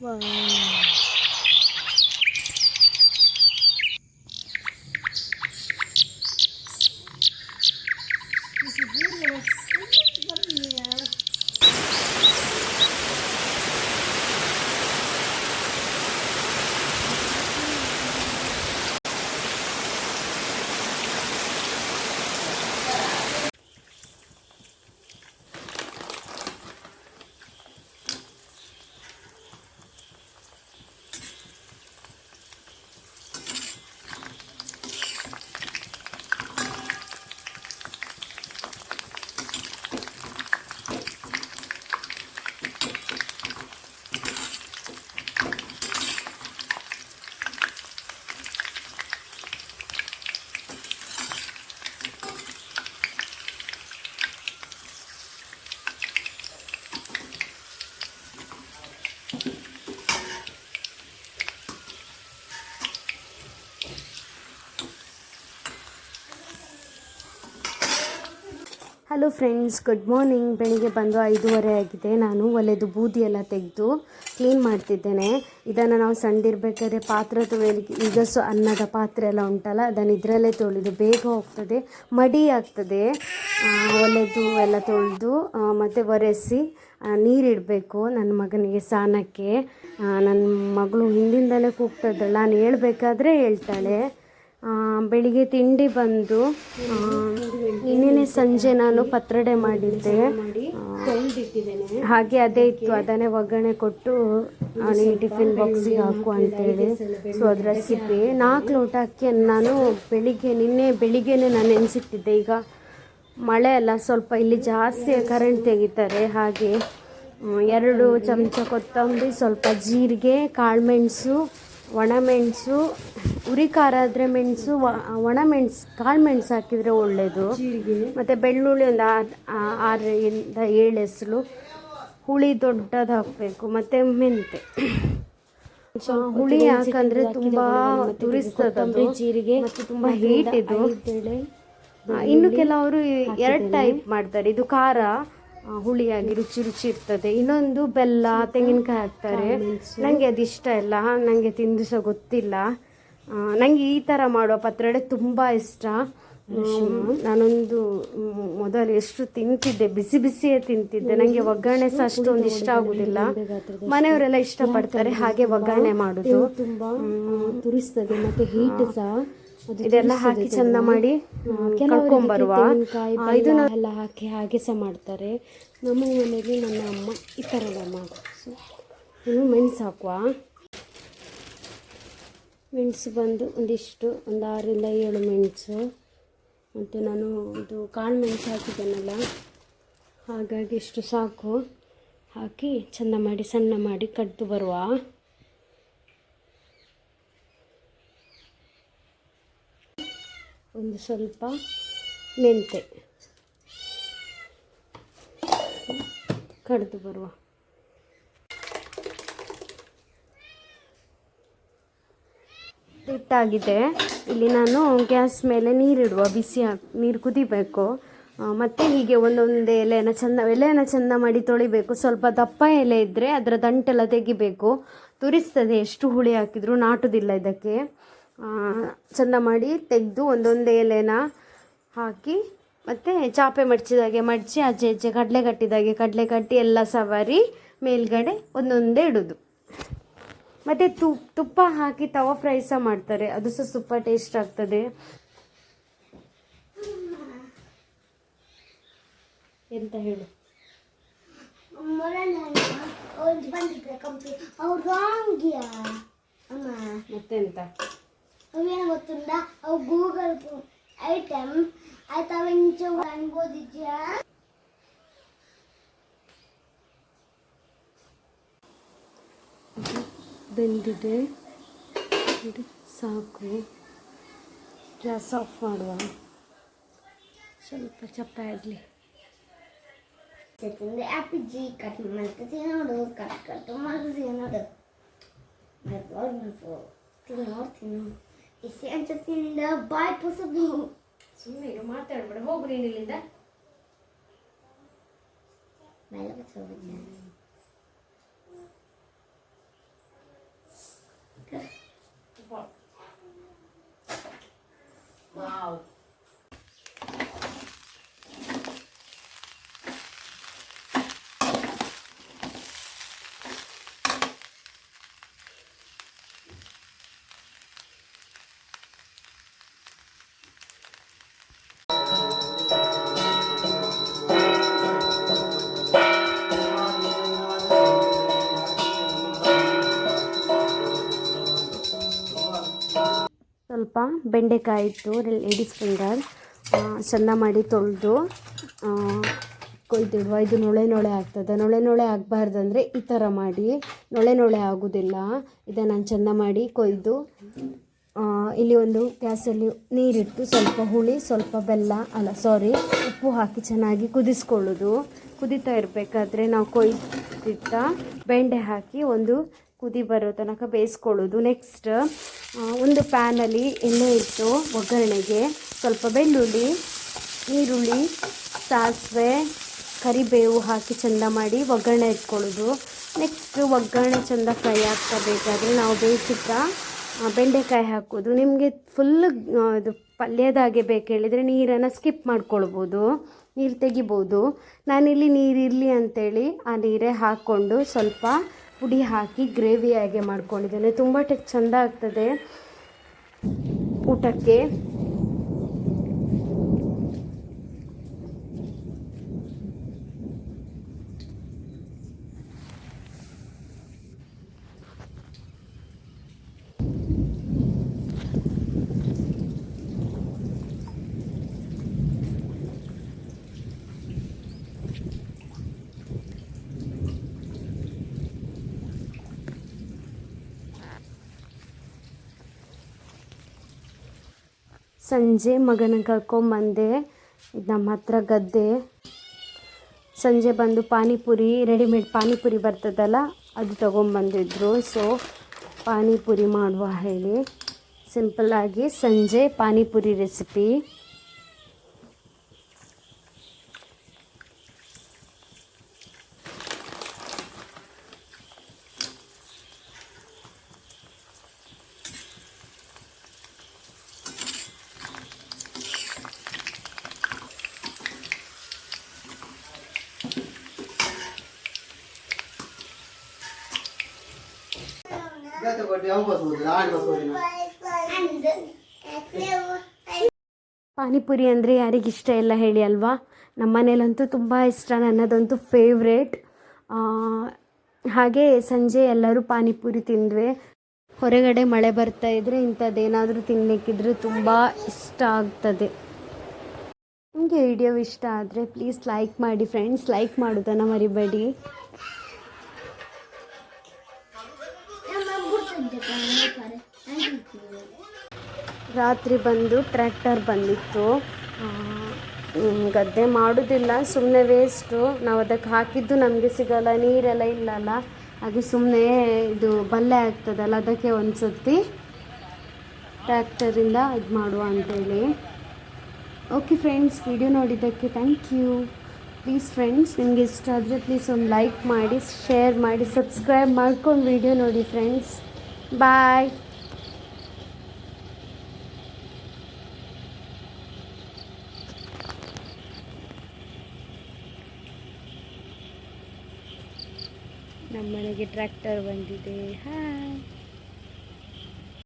哇 hello friends good morning ಬೆಳಿಗ್ಗೆ ಬಂದು ಐದೂವರೆ ಆಗಿದೆ. ನಾನು ಒಲೆದು ಬೂದಿ ಎಲ್ಲ ತೆಗೆದು ಕ್ಲೀನ್ ಮಾಡ್ತಿದ್ದೇನೆ. ಇದನ್ನು ನಾವು ಸಣ್ಣದಿರ್ಬೇಕಾದ್ರೆ ಪಾತ್ರೆ ತೊಳೆಯಲಿಕ್ಕೆ ಈಗ ಸೊ ಅನ್ನದ ಪಾತ್ರೆ ಎಲ್ಲ ಉಂಟಲ್ಲ, ಅದನ್ನು ಇದರಲ್ಲೇ ತೊಳೆದು ಬೇಗ ಹೋಗ್ತದೆ. ಮಡಿ ಆಗ್ತದೆ. ಒಲೆದು ಎಲ್ಲ ತೊಳೆದು ಮತ್ತು ಒರೆಸಿ ನೀರಿಡಬೇಕು ನನ್ನ ಮಗನಿಗೆ ಸ್ನಾನಕ್ಕೆ. ನನ್ನ ಮಗಳು ಹಿಂದಿಂದಲೇ ಕೂಗ್ತದಲ್ಲ ನಾನು ಹೇಳ್ಬೇಕಾದ್ರೆ ಹೇಳ್ತಾಳೆ. ಬೆಳಿಗ್ಗೆ ತಿಂಡಿ ಬಂದು ನಿನ್ನೆ ಸಂಜೆ ನಾನು ಪತ್ರಡೆ ಮಾಡಿದ್ದೆ. ಹಾಗೆ ಅದೇ ಇತ್ತು. ಅದನ್ನೇ ಒಗ್ಗರಣೆ ಕೊಟ್ಟು ಅವನಿಗೆ ಟಿಫಿನ್ ಬಾಕ್ಸಿಗೆ ಹಾಕು ಅಂತೇಳಿ. ಸೊ ಅದ್ರ ರೆಸಿಪಿ. ನಾಲ್ಕು ಲೋಟ ಅಕ್ಕಿಯನ್ನು ನಾನು ಬೆಳಿಗ್ಗೆ, ನಿನ್ನೆ ಬೆಳಿಗ್ಗೆನೆ ನಾನು ನೆನೆಸಿಟ್ಟಿದ್ದೆ. ಈಗ ಮಳೆ ಅಲ್ಲ, ಸ್ವಲ್ಪ ಇಲ್ಲಿ ಜಾಸ್ತಿ ಕರೆಂಟ್ ತೆಗಿತಾರೆ. ಹಾಗೆ ಎರಡು ಚಮಚ ಕೊತ್ತಂಬರಿ, ಸ್ವಲ್ಪ ಜೀರಿಗೆ ಕಾಳುಮೆಣಸು ಒಣಮೆಣಸು ಉರಿ ಖಾರ ಆದರೆ ಮೆಣಸು ಒಣಮೆಣಸು ಕಾಳುಮೆಣಸು ಹಾಕಿದರೆ ಒಳ್ಳೆಯದು ಮತ್ತು ಬೆಳ್ಳುಳ್ಳಿ ಒಂದು ಆರು ಆರರಿಂದ ಏಳು ಹೆಸರು. ಹುಳಿ ದೊಡ್ಡದು ಹಾಕಬೇಕು. ಮತ್ತು ಮೆಂತೆ. ಹುಳಿ ಯಾಕಂದ್ರೆ ತುಂಬಾ ತುರಿಸ್ತದೆ ಜೀರಿಗೆ ಮತ್ತು ತುಂಬಾ ಹೀಟ್ ಇದು. ಇನ್ನು ಕೆಲವರು ಎರಡು ಟೈಪ್ ಮಾಡ್ತಾರೆ. ಇದು ಖಾರ. ಹುಳಿಯಾಗಿ ರುಚಿ ರುಚಿ ಇರ್ತದೆ. ಇನ್ನೊಂದು ಬೆಲ್ಲ, ತೆಂಗಿನಕಾಯಿ ಹಾಕ್ತಾರೆ. ನನಗೆ ಅದು ಇಷ್ಟ ಇಲ್ಲ. ನನಗೆ ತಿಂದು ಸಹ ಗೊತ್ತಿಲ್ಲ. ನನಗೆ ಈ ಥರ ಮಾಡುವ ಪತ್ರೊಡೆ ತುಂಬ ಇಷ್ಟ. ನಾನೊಂದು ಮೊದಲು ಎಷ್ಟು ತಿಂತಿದ್ದೆ ಬಿಸಿ ಬಿಸಿಯೇ ತಿಂತಿದ್ದೆ. ನನಗೆ ಒಗ್ಗರಣೆ ಸಹ ಅಷ್ಟೊಂದು ಇಷ್ಟ ಆಗುದಿಲ್ಲ. ಮನೆಯವರೆಲ್ಲ ಇಷ್ಟಪಡ್ತಾರೆ ಹಾಗೆ ಒಗ್ಗರಣೆ ಮಾಡುದು. ತುಂಬ ತುರಿಸ್ತದೆ ಮತ್ತೆ ಹೀಟ್ ಸಹ. ಇದೆಲ್ಲ ಹಾಕಿ ಚಂದ ಮಾಡಿ ಕರ್ಕೊಂಬರುವ. ಇದು ಎಲ್ಲ ಹಾಕಿ ಹಾಗೆ ಸಹ ಮಾಡ್ತಾರೆ. ನಮ್ಮ ಮನೆಯಲ್ಲಿ ನನ್ನ ಅಮ್ಮ ಈ ಥರ ಎಲ್ಲ ಇನ್ನು ಮೆಣಸು ಹಾಕುವ. ಮೆಣಸು ಬಂದು ಒಂದಿಷ್ಟು ಒಂದು ಆರರಿಂದ ಏಳು ಮೆಣಸು. ಮತ್ತು ನಾನು ಇದು ಕಾಳು ಮೆಣಸು ಹಾಕಿದ್ದೇನಲ್ಲ, ಹಾಗಾಗಿ ಇಷ್ಟು ಸಾಕು. ಹಾಕಿ ಚೆಂದ ಮಾಡಿ, ಸಣ್ಣ ಮಾಡಿ ಕಡ್ದು ಬರುವ. ಒಂದು ಸ್ವಲ್ಪ ಮೆಂತೆ ಕಡ್ದು ಬರುವ. ಹಿಟ್ಟಾಗಿದೆ ಇಲ್ಲಿ ನಾನು ಗ್ಯಾಸ್ ಮೇಲೆ ನೀರಿಡುವ ಬಿಸಿ ನೀರು ಕುದಿಬೇಕು. ಮತ್ತೆ ಹೀಗೆ ಒಂದೊಂದು ಎಲೆನ ಚಂದ ಎಲೆನ ಚಂದ ಮಾಡಿ ತೊಳಿಬೇಕು. ಸ್ವಲ್ಪ ದಪ್ಪ ಎಲೆ ಇದ್ದರೆ ಅದರ ದಂಟೆಲ್ಲ ತೆಗಿಬೇಕು. ತುರಿಸ್ತದೆ ಎಷ್ಟು ಹುಳಿ ಹಾಕಿದ್ರು, ನಾಟುದಿಲ್ಲ ಇದಕ್ಕೆ. ಚಂದ ಮಾಡಿ ತೆಗೆದು ಒಂದೊಂದೇ ಎಲೆನ ಹಾಕಿ, ಮತ್ತು ಚಾಪೆ ಮಡಚಿದಾಗೆ ಮಡಚಿ ಆಚೆ ಈಚೆ ಕಡಲೆ ಕಟ್ಟಿದಾಗೆ ಕಡಲೆ ಕಟ್ಟಿ ಎಲ್ಲ ಸವಾರಿ ಮೇಲ್ಗಡೆ ಒಂದೊಂದೇ ಇಡೋದು. ಮತ್ತು ತುಪ್ಪ ತುಪ್ಪ ಹಾಕಿ ತವಾ ಫ್ರೈ ಸಹ ಮಾಡ್ತಾರೆ. ಅದು ಸಹ ಸೂಪರ್ ಟೇಸ್ಟ್ ಆಗ್ತದೆ. ಎಂತ ಹೇಳು? ಮತ್ತೆಂತ? ಅವೇನು ಗೊತ್ತುಂಟ? ಅವು ಗೂಗಲ್ ಐಟಮ್. ಆಯ್ತು ಅವೆಂಚ ಅನ್ಬೋದಿದ್ಯಾ ಬೆಂದಿದೆ ನೋಡಿ ಸಾಕು ಗ್ಯಾಸ್ ಆಫ್ ಮಾಡುವ ಸ್ವಲ್ಪ ಚಪ್ಪ ಆಗಲಿ ಯಾಕಂದ್ರೆ ಅಪ್ಪಿಜಿ ಕಟ್ ಮಾಡ್ತದೆ ನೋಡು ಕಟ್ ಕಟ್ ಮಾಡ್ತದೆ ನೋಡು ಮಾಡ್ಬೋದು ತಿನ್ನೋ ತಿನ್ನು ಇಸಿ ಅಂತ ತಿಂದ ಬಾಯ್ ಪುಸದು ಸುಮ್ಮನೆ ಮಾತಾಡ್ಬೇಡ ಹೋಗು ನೀನು ಇಲ್ಲಿಂದ ಮೇಲೆ ಬಸೋದಿದ್ದೆ ಸ್ವಲ್ಪ ಬೆಂಡೆಕಾಯಿ ಇತ್ತು ಲೇಡೀಸ್ ಫಿಂಗರ್ ಚೆಂದ ಮಾಡಿ ತೊಳೆದು ಕೊಯ್ದಿಡುವ. ಇದು ನೊಳೆ ನೊಳೆ ಆಗ್ತದೆ. ನೊಳೆ ನೊಳೆ ಆಗಬಾರ್ದಂದ್ರೆ ಈ ಥರ ಮಾಡಿ. ನೊಳೆ ನೊಳೆ ಆಗೋದಿಲ್ಲ. ಇದನ್ನು ನಾನು ಚೆಂದ ಮಾಡಿ ಕೊಯ್ದು ಇಲ್ಲಿ ಒಂದು ಗ್ಯಾಸಲ್ಲಿ ನೀರಿಟ್ಟು ಸ್ವಲ್ಪ ಹುಳಿ, ಸ್ವಲ್ಪ ಬೆಲ್ಲ, ಅಲ್ಲ ಸಾರಿ ಉಪ್ಪು ಹಾಕಿ ಚೆನ್ನಾಗಿ ಕುದಿಸ್ಕೊಳ್ಳೋದು. ಕುದೀತಾ ಇರಬೇಕಾದ್ರೆ ನಾವು ಕೊಯ್ದಿಟ್ಟ ಬೆಂಡೆ ಹಾಕಿ ಒಂದು ಕುದಿ ಬರೋ ತನಕ ಬೇಯಿಸ್ಕೊಳ್ಳೋದು. ನೆಕ್ಸ್ಟ್ ಒಂದು ಪ್ಯಾನಲ್ಲಿ ಎಣ್ಣೆ ಇಟ್ಟು ಒಗ್ಗರಣೆಗೆ ಸ್ವಲ್ಪ ಬೆಳ್ಳುಳ್ಳಿ, ಈರುಳ್ಳಿ, ಸಾಸಿವೆ, ಕರಿಬೇವು ಹಾಕಿ ಚೆಂದ ಮಾಡಿ ಒಗ್ಗರಣೆ ಇಟ್ಕೊಳ್ಳೋದು. ನೆಕ್ಸ್ಟ್ ಒಗ್ಗರಣೆ ಚೆಂದ ಫ್ರೈ ಆಗ್ತಾ ಬೇಕಾದರೆ ನಾವು ಬೇಯಿಸಿದ್ದ ಬೆಂಡೆಕಾಯಿ ಹಾಕೋದು. ನಿಮಗೆ ಫುಲ್ ಇದು ಪಲ್ಯದಾಗೆ ಬೇಕು ಹೇಳಿದರೆ ನೀರನ್ನು ಸ್ಕಿಪ್ ಮಾಡ್ಕೊಳ್ಬೋದು. ನೀರು ತೆಗಿಬೋದು. ನಾನಿಲ್ಲಿ ನೀರಿರಲಿ ಅಂಥೇಳಿ ಆ ನೀರೇ ಹಾಕ್ಕೊಂಡು ಸ್ವಲ್ಪ ಪುಡಿ ಹಾಕಿ ಗ್ರೇವಿಯಾಗೆ ಮಾಡ್ಕೊಂಡಿದ್ದೇನೆ. ತುಂಬ ಟೆಕ್ ಚೆಂದ ಆಗ್ತದೆ ಊಟಕ್ಕೆ. ಸಂಜೆ ಮಗನ ಕರ್ಕೊಂಬಂದೆ ನಮ್ಮ ಹತ್ರ ಗದ್ದೆ. ಸಂಜೆ ಬಂದು ಪಾನಿಪುರಿ ರೆಡಿಮೇಡ್ ಪಾನಿಪುರಿ ಬರ್ತದಲ್ಲ, ಅದು ತೊಗೊಂಬಂದಿದ್ರು ಸೊ ಪಾನಿಪುರಿ ಮಾಡುವ ಹೇಳಿ. ಸಿಂಪಲ್ಲಾಗಿ ಸಂಜೆ ಪಾನಿಪುರಿ ರೆಸಿಪಿ ಪಾನಿಪುರಿ ಅಂದರೆ ಯಾರಿಗಿಷ್ಟ ಇಲ್ಲ ಹೇಳಿ ಅಲ್ವಾ? ನಮ್ಮ ಮನೇಲಂತೂ ತುಂಬ ಇಷ್ಟ, ನನ್ನದಂತೂ ಫೇವ್ರೇಟ್ ಹಾಗೆ ಸಂಜೆ ಎಲ್ಲರೂ ಪಾನಿಪುರಿ ತಿಂದ್ವಿ. ಹೊರಗಡೆ ಮಳೆ ಬರ್ತಾ ಇದ್ರೆ ಇಂಥದ್ದೇನಾದರೂ ತಿನ್ನಲಿಕ್ಕಿದ್ರೆ ತುಂಬ ಇಷ್ಟ ಆಗ್ತದೆ. ನಿಮಗೆ ವಿಡಿಯೋ ಇಷ್ಟ ಆದರೆ ಪ್ಲೀಸ್ ಲೈಕ್ ಮಾಡಿ ಫ್ರೆಂಡ್ಸ್ ಲೈಕ್ ಮಾಡೋದನ್ನು ಮರಿಬೇಡಿ. ರಾತ್ರಿ ಬಂದು ಟ್ರ್ಯಾಕ್ಟರ್ ಬಂದಿತ್ತು. ಗದ್ದೆ ಮಾಡೋದಿಲ್ಲ ಸುಮ್ಮನೆ ವೇಸ್ಟು ನಾವು ಅದಕ್ಕೆ ಹಾಕಿದ್ದು ನಮಗೆ ಸಿಗಲ್ಲ, ನೀರೆಲ್ಲ ಇಲ್ಲಲ್ಲ. ಹಾಗೆ ಸುಮ್ಮನೆ ಇದು ಬಲ್ಲೆ ಆಗ್ತದಲ್ಲ, ಅದಕ್ಕೆ ಒಂದು ಸತಿ ಟ್ರ್ಯಾಕ್ಟರಿಂದ ಇದು ಮಾಡುವ ಅಂತೇಳಿ. ಓಕೆ ಫ್ರೆಂಡ್ಸ್ ವಿಡಿಯೋ ನೋಡಿದ್ದಕ್ಕೆ ಥ್ಯಾಂಕ್ ಯು ಪ್ಲೀಸ್ ಫ್ರೆಂಡ್ಸ್ ನಿಮಗೆ ಇಷ್ಟ ಆದರೆ ಪ್ಲೀಸ್ ಒಂದು ಲೈಕ್ ಮಾಡಿ ಶೇರ್ ಮಾಡಿ ಸಬ್ಸ್ಕ್ರೈಬ್ ಮಾಡ್ಕೊಂಡು ವಿಡಿಯೋ ನೋಡಿ ಫ್ರೆಂಡ್ಸ್ ಬಾಯ್ ನಮ್ಮನೆಗೆ ಟ್ರ್ಯಾಕ್ಟರ್ ಬಂದಿದೆ. ಹಾಯ್